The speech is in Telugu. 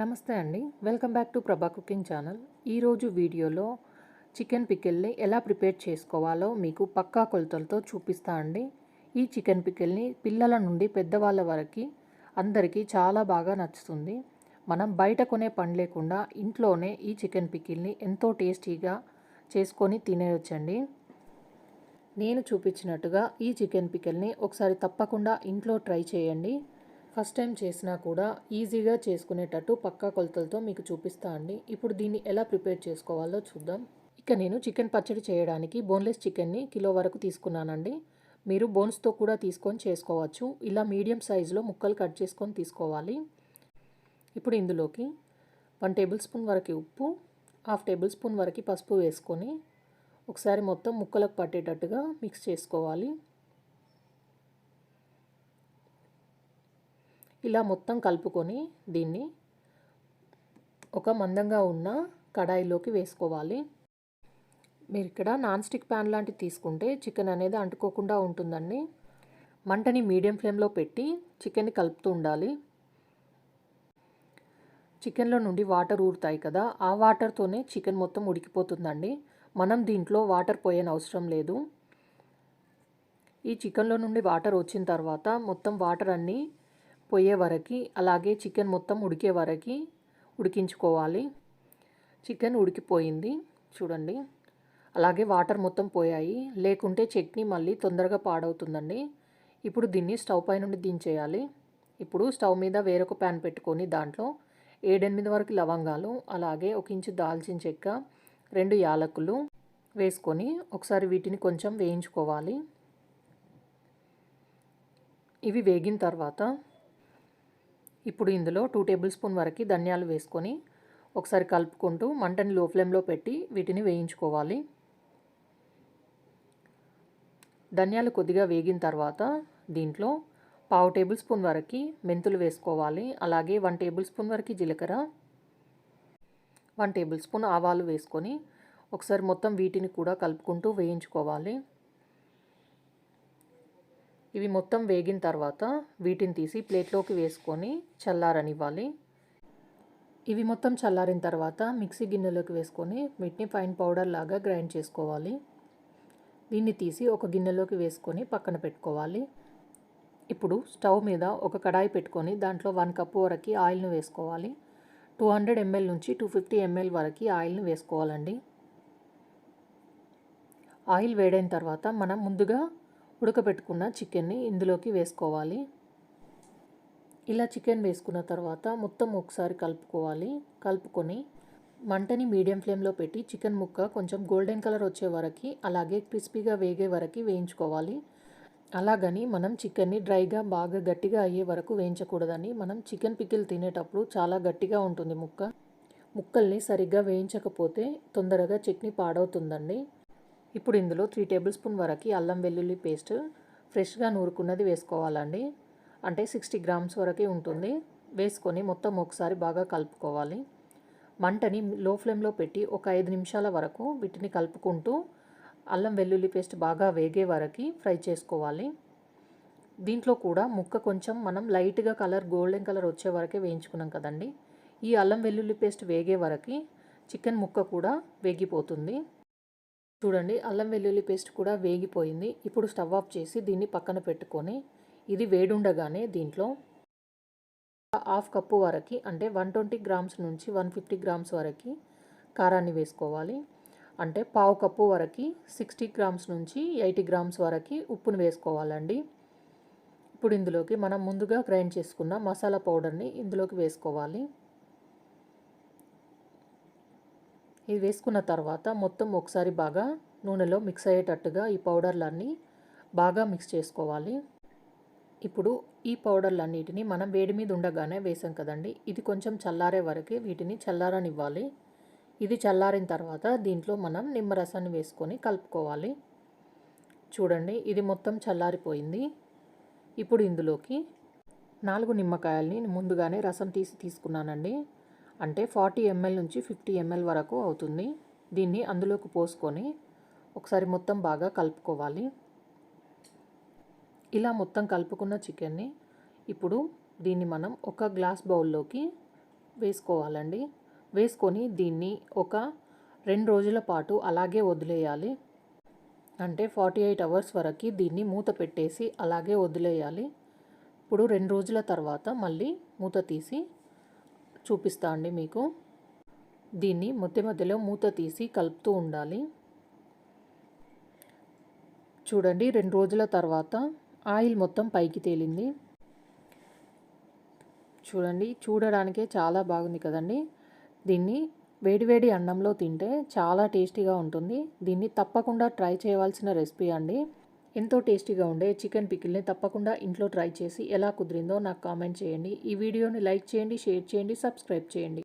నమస్తే అండి. Welcome back to Prabha cooking channel. ఈరోజు వీడియోలో చికెన్ పికిల్ని ఎలా ప్రిపేర్ చేసుకోవాలో మీకు పక్కా కొలతలతో చూపిస్తా అండి. ఈ చికెన్ పికిల్ని పిల్లల నుండి పెద్దవాళ్ళ వరకు అందరికీ చాలా బాగా నచ్చుతుంది. మనం బయట కొనే పని లేకుండా ఇంట్లోనే ఈ చికెన్ పికిల్ని ఎంతో టేస్టీగా చేసుకొని తినేయొచ్చండి. నేను చూపించినట్టుగా ఈ చికెన్ పికిల్ని ఒకసారి తప్పకుండా ఇంట్లో ట్రై చేయండి. ఫస్ట్ టైం చేసినా కూడా ఈజీగా చేసుకునేటట్టు పక్కా కొలతలతో మీకు చూపిస్తా అండి. ఇప్పుడు దీన్ని ఎలా ప్రిపేర్ చేసుకోవాలో చూద్దాం. ఇక నేను చికెన్ పచ్చడి చేయడానికి బోన్లెస్ చికెన్ని కిలో వరకు తీసుకున్నానండి. మీరు బోన్స్తో కూడా తీసుకొని చేసుకోవచ్చు. ఇలా మీడియం సైజులో ముక్కలు కట్ చేసుకొని తీసుకోవాలి. ఇప్పుడు ఇందులోకి వన్ టేబుల్ స్పూన్ వరకు ఉప్పు హాఫ్ టేబుల్ స్పూన్ వరకు పసుపు వేసుకొని ఒకసారి మొత్తం ముక్కలకు పట్టేటట్టుగా మిక్స్ చేసుకోవాలి. ఇలా మొత్తం కలుపుకొని దీన్ని ఒక మందంగా ఉన్న కడాయిలోకి వేసుకోవాలి. మీరు ఇక్కడ నాన్ స్టిక్ ప్యాన్ లాంటివి తీసుకుంటే చికెన్ అనేది అంటుకోకుండా ఉంటుందండి. మంటని మీడియం ఫ్లేమ్లో పెట్టి చికెన్ని కలుపుతూ ఉండాలి. చికెన్లో నుండి వాటర్ ఊరుతాయి కదా ఆ వాటర్తోనే చికెన్ మొత్తం ఉడికిపోతుందండి. మనం దీంట్లో వాటర్ పోయని అవసరం లేదు. ఈ చికెన్లో నుండి వాటర్ వచ్చిన తర్వాత మొత్తం వాటర్ అన్నీ పోయే వరకు అలాగే చికెన్ మొత్తం ఉడికే వరకు ఉడికించుకోవాలి. చికెన్ ఉడికిపోయింది చూడండి. అలాగే వాటర్ మొత్తం పోయాయి. లేకుంటే చట్నీ మళ్ళీ తొందరగా పాడవుతుందండి. ఇప్పుడు దీన్ని స్టవ్ పై నుండి దించేయాలి. ఇప్పుడు స్టవ్ మీద వేరొక ప్యాన్ పెట్టుకొని దాంట్లో ఏడెనిమిది వరకు లవంగాలు అలాగే ఒక ఇంచు దాల్చిన చెక్క రెండు యాలకులు వేసుకొని ఒకసారి వీటిని కొంచెం వేయించుకోవాలి. ఇవి వేగిన తర్వాత ఇప్పుడు ఇందులో టూ టేబుల్ స్పూన్ వరకు ధనియాలు వేసుకొని ఒకసారి కలుపుకుంటూ మంటని లో ఫ్లేమ్లో పెట్టి వీటిని వేయించుకోవాలి. ధనియాలు కొద్దిగా వేగిన తర్వాత దీంట్లో పావు టేబుల్ స్పూన్ వరకు మెంతులు వేసుకోవాలి. అలాగే వన్ టేబుల్ స్పూన్ వరకు జీలకర్ర వన్ టేబుల్ స్పూన్ ఆవాలు వేసుకొని ఒకసారి మొత్తం వీటిని కూడా కలుపుకుంటూ వేయించుకోవాలి. ఇవి మొత్తం వేగిన తర్వాత వీటిని తీసి ప్లేట్లోకి వేసుకొని చల్లారనివ్వాలి. ఇవి మొత్తం చల్లారిన తర్వాత మిక్సీ గిన్నెలోకి వేసుకొని వీటిని ఫైన్ పౌడర్ లాగా గ్రైండ్ చేసుకోవాలి. దీన్ని తీసి ఒక గిన్నెలోకి వేసుకొని పక్కన పెట్టుకోవాలి. ఇప్పుడు స్టవ్ మీద ఒక కడాయి పెట్టుకొని దాంట్లో వన్ కప్పు వరకు ఆయిల్ను వేసుకోవాలి. టూ హండ్రెడ్ ఎంఎల్ నుంచి టూ ఫిఫ్టీ ఎంఎల్ వరకు ఆయిల్ని వేసుకోవాలండి. ఆయిల్ వేడైన తర్వాత మనం ముందుగా ఉడకబెట్టుకున్న చికెన్ని ఇందులోకి వేసుకోవాలి. ఇలా చికెన్ వేసుకున్న తర్వాత మొత్తం ఒకసారి కలుపుకోవాలి. కలుపుకొని మంటని మీడియం ఫ్లేమ్లో పెట్టి చికెన్ ముక్క కొంచెం గోల్డెన్ కలర్ వచ్చే వరకు అలాగే క్రిస్పీగా వేగే వరకు వేయించుకోవాలి. అలాగని మనం చికెన్ని డ్రైగా బాగా గట్టిగా అయ్యే వరకు వేయించకూడదని మనం చికెన్ పికిల్ తినేటప్పుడు చాలా గట్టిగా ఉంటుంది ముక్క. ముక్కల్ని సరిగ్గా వేయించకపోతే తొందరగా చట్నీ పాడవుతుందండి. ఇప్పుడు ఇందులో త్రీ టేబుల్ స్పూన్ వరకు అల్లం వెల్లుల్లి పేస్ట్ ఫ్రెష్గా నూరుకున్నది వేసుకోవాలండి. అంటే సిక్స్టీ గ్రామ్స్ వరకే ఉంటుంది. వేసుకొని మొత్తం ఒకసారి బాగా కలుపుకోవాలి. మంటని లో ఫ్లేమ్లో పెట్టి ఒక ఐదు నిమిషాల వరకు వీటిని కలుపుకుంటూ అల్లం వెల్లుల్లి పేస్ట్ బాగా వేగే వరకు ఫ్రై చేసుకోవాలి. దీంట్లో కూడా ముక్క కొంచెం మనం లైట్గా కలర్ గోల్డెన్ కలర్ వచ్చే వరకే వేయించుకున్నాం కదండి. ఈ అల్లం వెల్లుల్లి పేస్ట్ వేగే వరకు చికెన్ ముక్క కూడా వేగిపోతుంది. చూడండి అల్లం వెల్లుల్లి పేస్ట్ కూడా వేగిపోయింది. ఇప్పుడు స్టవ్ ఆఫ్ చేసి దీన్ని పక్కన పెట్టుకొని ఇది వేడుండగానే దీంట్లో హాఫ్ కప్పు వరకు అంటే వన్ ట్వంటీ గ్రామ్స్ నుంచి వన్ ఫిఫ్టీ గ్రామ్స్ వరకు కారాన్ని వేసుకోవాలి. అంటే పావు కప్పు వరకు సిక్స్టీ గ్రామ్స్ నుంచి ఎయిటీ గ్రామ్స్ వరకు ఉప్పును వేసుకోవాలండి. ఇప్పుడు ఇందులోకి మనం ముందుగా గ్రైండ్ చేసుకున్న మసాలా పౌడర్ని ఇందులోకి వేసుకోవాలి. ఇది వేసుకున్న తర్వాత మొత్తం ఒకసారి బాగా నూనెలో మిక్స్ అయ్యేటట్టుగా ఈ పౌడర్లన్నీ బాగా మిక్స్ చేసుకోవాలి. ఇప్పుడు ఈ పౌడర్లన్నిటిని మనం వేడి మీద ఉండగానే వేసాం కదండి. ఇది కొంచెం చల్లారే వరకు వీటిని చల్లారనివ్వాలి. ఇది చల్లారిన తర్వాత దీంట్లో మనం నిమ్మరసాన్ని వేసుకొని కలుపుకోవాలి. చూడండి ఇది మొత్తం చల్లారిపోయింది. ఇప్పుడు ఇందులోకి నాలుగు నిమ్మకాయల్ని ముందుగానే రసం తీసి తీసుకున్నానండి. అంటే ఫార్టీ ఎంఎల్ నుంచి ఫిఫ్టీ ఎంఎల్ వరకు అవుతుంది. దీన్ని అందులోకి పోసుకొని ఒకసారి మొత్తం బాగా కలుపుకోవాలి. ఇలా మొత్తం కలుపుకున్న చికెన్ని ఇప్పుడు దీన్ని మనం ఒక గ్లాస్ బౌల్లోకి వేసుకోవాలండి. వేసుకొని దీన్ని ఒక రెండు రోజుల పాటు అలాగే వదిలేయాలి. అంటే ఫార్టీ ఎయిట్ అవర్స్ వరకు దీన్ని మూత పెట్టేసి అలాగే వదిలేయాలి. ఇప్పుడు రెండు రోజుల తర్వాత మళ్ళీ మూత తీసి చూపిస్తా అండి మీకు. దీన్ని మధ్య మధ్యలో మూత తీసి కలుపుతూ ఉండాలి. చూడండి రెండు రోజుల తర్వాత ఆయిల్ మొత్తం పైకి తేలింది. చూడండి చూడడానికే చాలా బాగుంది కదండి. దీన్ని వేడివేడి అన్నంలో తింటే చాలా టేస్టీగా ఉంటుంది. దీన్ని తప్పకుండా ట్రై చేయవలసిన రెసిపీ అండి. ఎంతో టేస్టీగా ఉండే చికెన్ పికిల్ని తప్పకుండా ఇంట్లో ట్రై చేసి ఎలా కుదిరిందో నాకు కామెంట్ చేయండి. ఈ వీడియోని లైక్ చేయండి షేర్ చేయండి సబ్స్క్రైబ్ చేయండి.